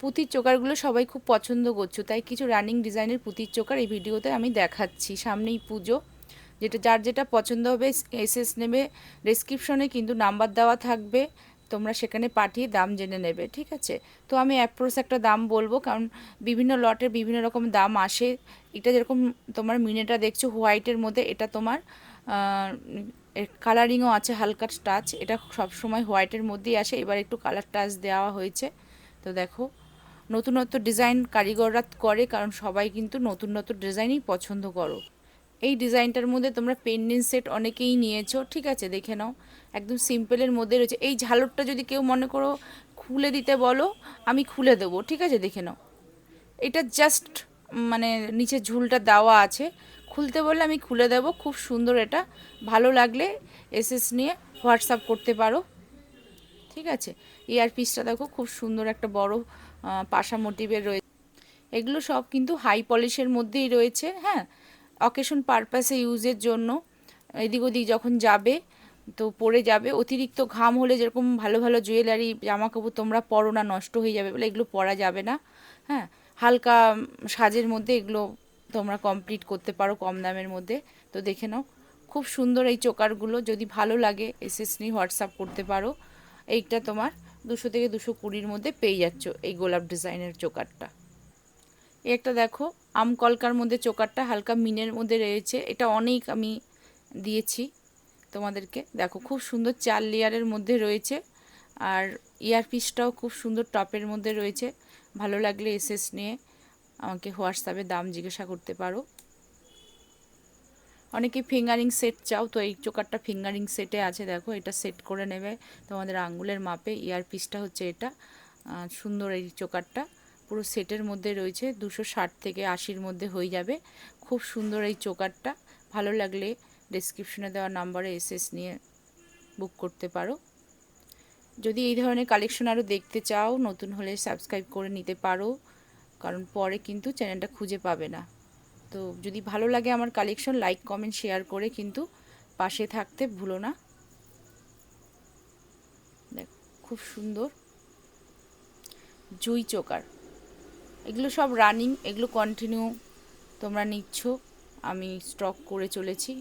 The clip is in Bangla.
পুঁতির চোকারগুলো সবাই খুব পছন্দ করছ, তাই কিছু রানিং ডিজাইনের পুঁতির চোকার এই ভিডিওতে আমি দেখাচ্ছি। সামনেই পুজো, যেটা যার যেটা পছন্দ হবে এসএস নেবে ডেসক্রিপশনে কিন্তু নাম্বার দেওয়া থাকবে, তোমরা সেখানে পাঠিয়ে দাম জেনে নেবে, ঠিক আছে? তো আমি অ্যাপ্রোস একটা দাম বলব, কারণ বিভিন্ন লটের বিভিন্ন রকম দাম আসে। এটা যেরকম তোমার মিনেটা দেখছ হোয়াইটের মধ্যে এটা তোমার কালারিংও আছে, হালকা টাচ এটা সব সময় হোয়াইটের মধ্যেই আসে। এবার একটু কালার টাচ দেওয়া হয়েছে, তো দেখো। নতুনত্ব ডিজাইন কারিগররা করে, কারণ সবাই কিন্তু নতুন নতুন ডিজাইনই পছন্দ করো। এই ডিজাইনটার মধ্যে তোমরা পেন্ডেন্ট সেট অনেকেই নিয়েছো, ঠিক আছে, দেখে নাও। একদম সিম্পলের মধ্যে রয়েছে। এই ঝালরটা যদি কেউ মনে করো খুলে দিতে বলো, আমি খুলে দেবো, ঠিক আছে, দেখে নাও। এটা জাস্ট মানে নিচে ঝুলটা দেওয়া আছে। খুলতে বললে আমি খুলে দেবো, খুব সুন্দর এটা। ভালো লাগলে এসএস নিয়ে হোয়াটসঅ্যাপ করতে পারো। ঠিক আছে? ইয়ার পিসটা দেখো, খুব সুন্দর একটা বড় পাশা মোটিভের রয়েছে এগুলো সব কিন্তু হাই পলিশের মধ্যেই রয়েছে হ্যাঁ? অকেশন পারপাসে ইউজের জন্য। এদিক ওদিক যখন যাবে, তো পরে যাবে। অতিরিক্ত ঘাম হলে যেরকম ভালো ভালো জুয়েলারি জামা কাপড় তোমরা পরো না, নষ্ট হয়ে যাবে বলে এগুলো পরা যাবে না হ্যাঁ? হালকা সাজের মধ্যে এগুলো তোমরা কমপ্লিট করতে পারো কম দামের মধ্যে। তো দেখে নাও, খুব সুন্দর এই চোকারগুলো। যদি ভালো লাগে এসএস নিয়ে হোয়াটসঅ্যাপ করতে পারো। এইটা তোমার দুশো থেকে দুশো কুড়ির মধ্যে পেয়ে যাচ্ছ এই গোলাপ ডিজাইনের চোকারটা। একটা দেখো, আম কলকার মধ্যে চোকারটা হালকা মিনের মধ্যে রয়েছে। এটা অনেক আমি দিয়েছি তোমাদেরকে। দেখো, খুব সুন্দর চার লেয়ারের মধ্যে রয়েছে আর ইয়ার পিসটাও খুব সুন্দর টপের মধ্যে রয়েছে। ভালো লাগলে এসএস নিয়ে আমাকে হোয়াটসঅ্যাপে দাম জিজ্ঞাসা করতে পারো। অনেকে ফিঙ্গারিং সেট চাও, তো এই চোকারটা ফিঙ্গারিং সেটে আছে, দেখো, এটা সেট করে নেবে। তোমাদের আঙ্গুলের মাপে ইয়ার পিসটা হচ্ছে এটা সুন্দর এই চোকারটা। পুরো সেটের মধ্যে রয়েছে, দুশো ষাট থেকে আশির মধ্যে হয়ে যাবে। খুব সুন্দর এই চোকারটা। ভালো লাগলে ডিসক্রিপশনে দেওয়া নাম্বারে এসএস নিয়ে বুক করতে পারো। যদি এই ধরনের কালেকশন আরও দেখতে চাও, নতুন হলে সাবস্ক্রাইব করে নিতে পারো, কারণ পরে কিন্তু চ্যানেলটা খুঁজে পাবে না। তো যদি ভালো লাগে আমার কালেকশন লাইক কমেন্ট শেয়ার করে কিন্তু পাশে থাকতে ভুলো না। দেখ, খুব সুন্দর। জুই চোকার। এগুলো সব রানিং এগুলো কন্টিনিউ তোমরা নিচ্ছ। আমি স্টক করে চলেছি।